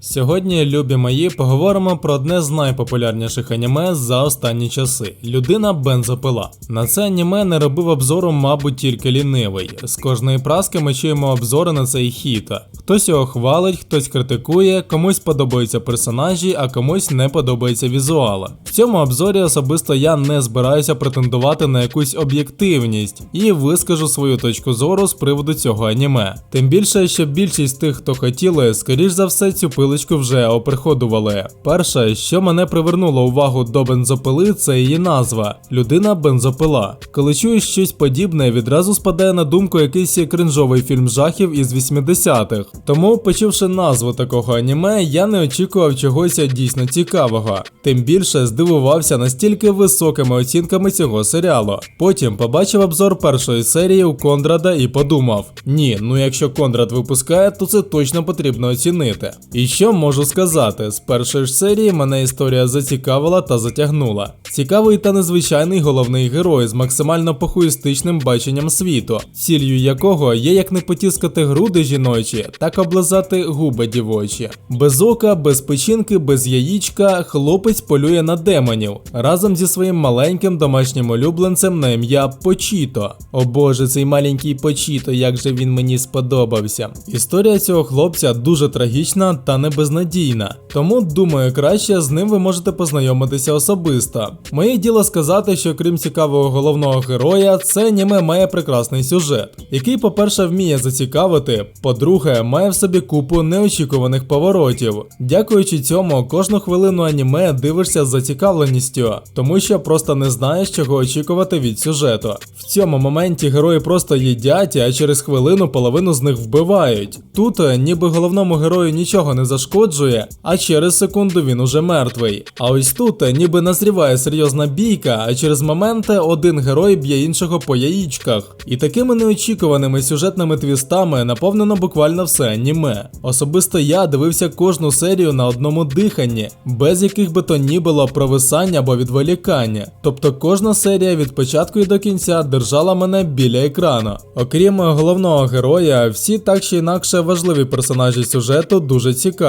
Сьогодні, любі мої, поговоримо про одне з найпопулярніших аніме за останні часи людина бензопила. На це аніме не робив обзору, мабуть, тільки лінивий. З кожної праски ми чуємо обзори на цей хіт. Хтось його хвалить, хтось критикує, комусь подобаються персонажі, а комусь не подобається візуал. В цьому обзорі особисто я не збираюся претендувати на якусь об'єктивність і вискажу свою точку зору з приводу цього аніме. Тим більше, що більшість тих, хто хотіли, скоріш за все, цю пилочку вже оприходували. Перше, що мене привернуло увагу до бензопили, це її назва людина бензопила. Коли чуєш щось подібне, відразу спадає на думку якийсь кринжовий фільм жахів із 80-х. Тому, почувши назву такого аніме, я не очікував чогось дійсно цікавого. Тим більше здивувався настільки високими оцінками цього серіалу. Потім побачив обзор першої серії у Кондрада і подумав: ні, ну якщо Кондрад випускає, то це точно потрібно оцінити. І що можу сказати, з першої ж серії мене історія зацікавила та затягнула. Цікавий та незвичайний головний герой з максимально похуїстичним баченням світу, ціллю якого є як не потіскати груди жіночі, так облизати губи дівочі. Без ока, без печінки, без яїчка хлопець полює на демонів разом зі своїм маленьким домашнім улюбленцем на ім'я Почіто. О боже, цей маленький Почіто, як же він мені сподобався. Історія цього хлопця дуже трагічна та не безнадійна. Тому думаю, краще з ним ви можете познайомитися особисто. Моє діло сказати, що крім цікавого головного героя, це аніме має прекрасний сюжет, який, по-перше, вміє зацікавити, по-друге, має в собі купу неочікуваних поворотів. Дякуючи цьому, кожну хвилину аніме дивишся з зацікавленістю, тому що просто не знаєш, чого очікувати від сюжету. В цьому моменті герої просто їдять, а через хвилину половину з них вбивають. Тут е, ніби головному герою нічого не зашкоджує, а через секунду він уже мертвий. А ось тут е, ніби назріває серйозна бійка, а через моменти один герой б'є іншого по яїчках. І такими неочікуваними сюжетними твістами наповнено буквально все аніме. Особисто я дивився кожну серію на одному диханні, без яких би то ні було провисання або відволікання. Тобто кожна серія від початку і до кінця держала мене біля екрану. Окрім головного героя, всі так чи інакше важливі персонажі сюжету дуже цікаві: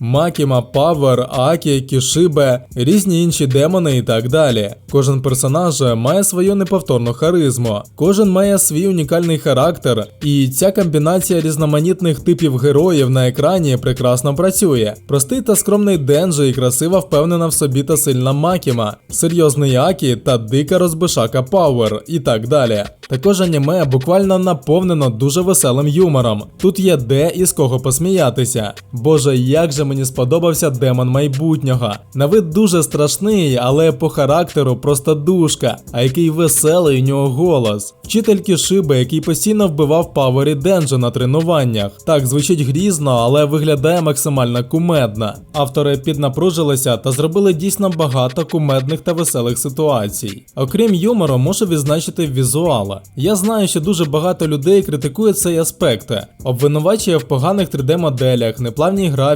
Макіма, Павер, Акі, Кішибе, різні інші демони і так далі. Кожен персонаж має свою неповторну харизму, кожен має свій унікальний характер, і ця комбінація різноманітних типів героїв на екрані прекрасно працює. Простий та скромний Денджі і красива впевнена в собі та сильна Макіма, серйозний Акі та дика розбишака Пауер і так далі. Також аніме буквально наповнено дуже веселим юмором. Тут є де і з кого посміятися. Боже, як же мені сподобався демон майбутнього. На вид дуже страшний, але по характеру просто душка, а який веселий у нього голос. Вчитель Кішиби, який постійно вбивав Павері Денджа на тренуваннях. Так звучить грізно, але виглядає максимально кумедно. Автори піднапружилися та зробили дійсно багато кумедних та веселих ситуацій. Окрім юмору, можу відзначити візуала. Я знаю, що дуже багато людей критикують цей аспект, обвинувачує в поганих 3D-моделях, неплавній графіці,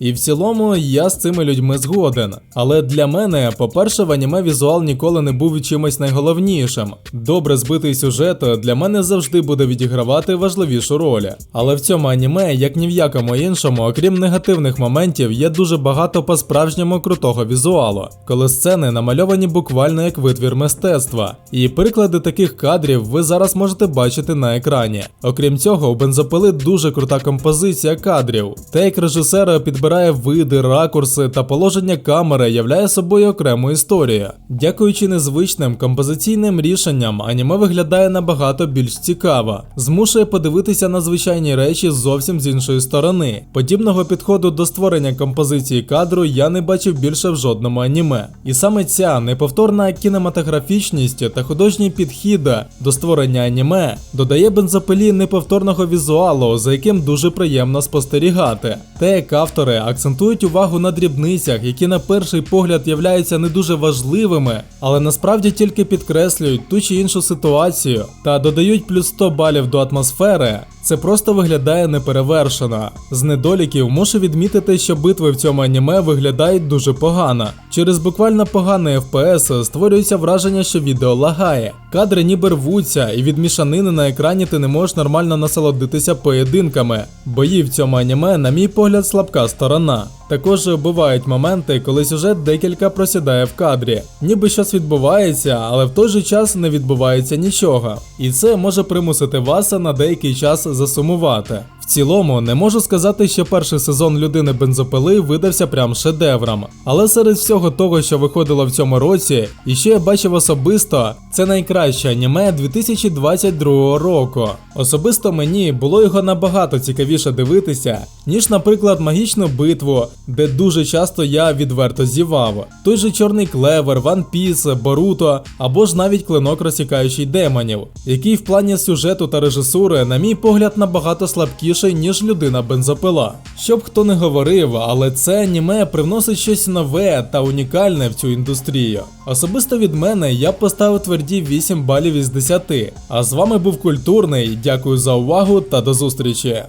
і в цілому я з цими людьми згоден. Але для мене, по-перше, в аніме візуал ніколи не був чимось найголовнішим. Добре збитий сюжет для мене завжди буде відігравати важливішу роль. Але в цьому аніме, як ні в якому іншому, окрім негативних моментів, є дуже багато по-справжньому крутого візуалу, коли сцени намальовані буквально як витвір мистецтва. І приклади таких кадрів ви зараз можете бачити на екрані. Окрім цього, у бензопили дуже крута композиція кадрів. Те, як режисер підбирає види, ракурси та положення камери, являє собою окрему історію. Дякуючи незвичним композиційним рішенням, аніме виглядає набагато більш цікаво, змушує подивитися на звичайні речі зовсім з іншої сторони. Подібного підходу до створення композиції кадру я не бачив більше в жодному аніме. І саме ця неповторна кінематографічність та художній підхід до створення аніме додає бензопилі неповторного візуалу, за яким дуже приємно спостерігати. Те, як автори акцентують увагу на дрібницях, які на перший погляд являються не дуже важливими, але насправді тільки підкреслюють ту чи іншу ситуацію та додають плюс 100 балів до атмосфери. Це просто виглядає неперевершено. З недоліків мушу відмітити, що битви в цьому аніме виглядають дуже погано. Через буквально поганий FPS створюється враження, що відео лагає. Кадри ніби рвуться, і від мішанини на екрані ти не можеш нормально насолодитися поєдинками. Бої в цьому аніме, на мій погляд, слабка сторона. Також бувають моменти, коли сюжет декілька просідає в кадрі, ніби щось відбувається, але в той же час не відбувається нічого. І це може примусити вас на деякий час засумувати. Цілому не можу сказати, що перший сезон людини бензопили видався прям шедевром. Але серед всього того, що виходило в цьому році, і що я бачив особисто, це найкраще аніме 2022 року. Особисто мені було його набагато цікавіше дивитися, ніж, наприклад, магічну битву, де дуже часто я відверто зівав. Той же Чорний Клевер, One Piece, Боруто або ж навіть клинок розсікаючий демонів, який в плані сюжету та режисури, на мій погляд, набагато слабкіший, ніж людина бензопила. Щоб хто не говорив, але це аніме привносить щось нове та унікальне в цю індустрію. Особисто від мене я поставив тверді 8 балів із 10. А з вами був культурний. Дякую за увагу та до зустрічі.